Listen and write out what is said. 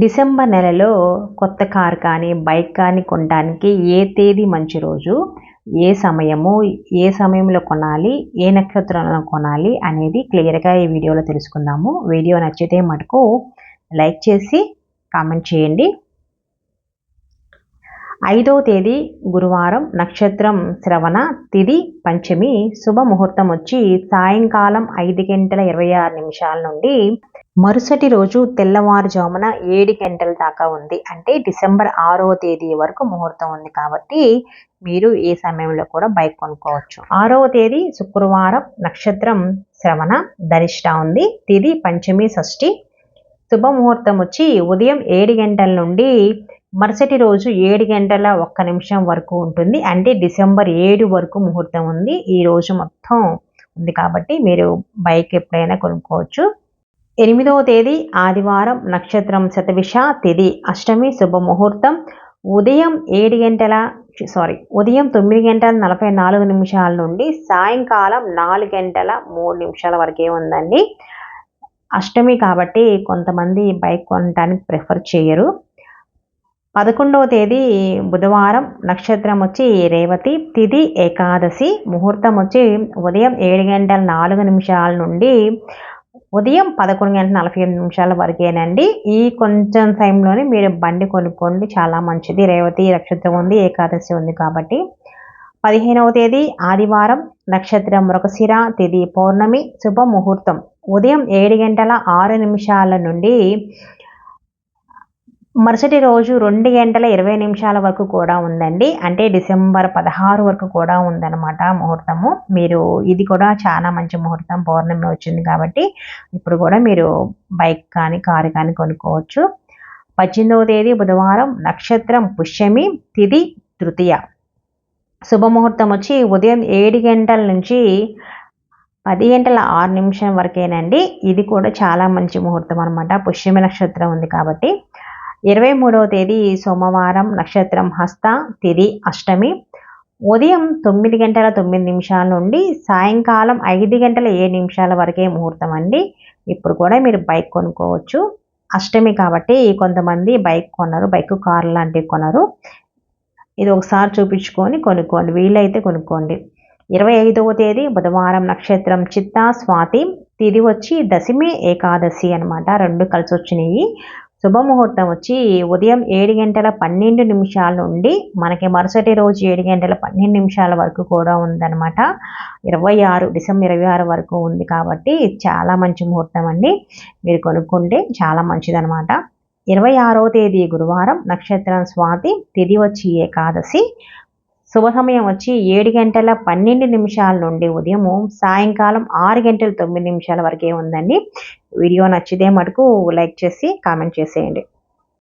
December నెలలో కొత్త car కానీ బైక్ కానీ కొనడానికి ఏ తేదీ మంచి రోజు ఏ సమయము ఏ సమయంలో కొనాలి ఏ నక్షత్రంలో కొనాలి అనేది క్లియర్గా ఈ వీడియోలో తెలుసుకుందాము. వీడియో నచ్చితే మటుకు లైక్ చేసి కామెంట్ చేయండి. ఐదవ తేదీ గురువారం నక్షత్రం శ్రవణ తిది పంచమి శుభముహూర్తం వచ్చి సాయంకాలం ఐదు గంటల ఇరవై ఆరు నిమిషాల నుండి మరుసటి రోజు తెల్లవారుజామున ఏడు గంటల దాకా ఉంది. అంటే డిసెంబర్ ఆరవ తేదీ వరకు ముహూర్తం ఉంది కాబట్టి మీరు ఏ సమయంలో కూడా బైక్ కొనుక్కోవచ్చు. ఆరవ తేదీ శుక్రవారం నక్షత్రం శ్రవణ ధరిష్ట ఉంది. తిది పంచమి షష్ఠి. శుభముహూర్తం వచ్చి ఉదయం ఏడు గంటల నుండి మరుసటి రోజు ఏడు గంటల ఒక్క నిమిషం వరకు ఉంటుంది. అంటే డిసెంబర్ ఏడు వరకు ముహూర్తం ఉంది. ఈ రోజు మొత్తం ఉంది కాబట్టి మీరు బైక్ ఎప్పుడైనా కొనుక్కోవచ్చు. ఎనిమిదవ తేదీ ఆదివారం నక్షత్రం శతవిష తిది అష్టమి శుభముహూర్తం ఉదయం ఏడు గంటల సారీ ఉదయం తొమ్మిది గంటల నలభై నాలుగు నిమిషాల నుండి సాయంకాలం నాలుగు గంటల మూడు నిమిషాల వరకే ఉందండి. అష్టమి కాబట్టి కొంతమంది బైక్ కొనడానికి ప్రిఫర్ చేయరు. పదకొండవ తేదీ బుధవారం నక్షత్రం వచ్చి రేవతి తిది ఏకాదశి. ముహూర్తం వచ్చి ఉదయం ఏడు గంటల నాలుగు నిమిషాల నుండి ఉదయం పదకొండు గంటల నలభై ఎనిమిది నిమిషాల వరకేనండి. ఈ కొంచెం టైంలోనే మీరు బండి కొనుక్కోండి. చాలా మంచిది. రేవతి నక్షత్రం ఉంది ఏకాదశి ఉంది కాబట్టి. పదిహేనవ తేదీ ఆదివారం నక్షత్రం మృగశిర తిది పౌర్ణమి శుభ ముహూర్తం ఉదయం ఏడు గంటల ఆరు నిమిషాల నుండి మరుసటి రోజు రెండు గంటల ఇరవై నిమిషాల వరకు కూడా ఉందండి. అంటే డిసెంబర్ పదహారు వరకు కూడా ఉందన్నమాట ముహూర్తము. మీరు ఇది కూడా చాలా మంచి ముహూర్తం. పౌర్ణమి వచ్చింది కాబట్టి ఇప్పుడు కూడా మీరు బైక్ కానీ కారు కానీ కొనుక్కోవచ్చు. పద్దెనిమిదవ తేదీ బుధవారం నక్షత్రం పుష్యమి తిది తృతీయ. శుభముహూర్తం వచ్చి ఉదయం ఏడు గంటల నుంచి పది గంటల ఆరు నిమిషం వరకేనండి. ఇది కూడా చాలా మంచి ముహూర్తం అనమాట పుష్యమి నక్షత్రం ఉంది కాబట్టి. ఇరవై మూడవ తేదీ సోమవారం నక్షత్రం హస్త తిది అష్టమి. ఉదయం తొమ్మిది గంటల తొమ్మిది నిమిషాల నుండి సాయంకాలం ఐదు గంటల ఏడు నిమిషాల వరకే ముహూర్తం అండి. ఇప్పుడు కూడా మీరు బైక్ కొనుక్కోవచ్చు. అష్టమి కాబట్టి కొంతమంది బైక్ కొనరు బైక్ కార్ లాంటివి కొనరు. ఇది ఒకసారి చూపించుకొని కొనుక్కోండి వీలైతే కొనుక్కోండి. ఇరవై ఐదవ తేదీ బుధవారం నక్షత్రం చిత్త స్వాతి. తిది వచ్చి దశమి ఏకాదశి అనమాట రెండు కలిసి వచ్చినాయి శుభముహూర్తం వచ్చి ఉదయం ఏడు గంటల పన్నెండు నిమిషాల నుండి మనకి మరుసటి రోజు ఏడు గంటల పన్నెండు నిమిషాల వరకు కూడా ఉందన్నమాట. ఇరవై ఆరు డిసెంబర్ ఇరవై ఆరు వరకు ఉంది కాబట్టి చాలా మంచి ముహూర్తం అండి. మీరు కొనుక్కుంటే చాలా మంచిదనమాట ఇరవై ఆరవ తేదీ గురువారం నక్షత్రం స్వాతి తిది వచ్చి ఏకాదశి. శుభ సమయం వచ్చి ఏడు గంటల పన్నెండు నిమిషాల నుండి ఉదయం సాయంకాలం ఆరు గంటల తొమ్మిది నిమిషాల వరకే ఉందండి. వీడియో నచ్చితే మటుకు లైక్ చేసి కామెంట్ చేసేయండి.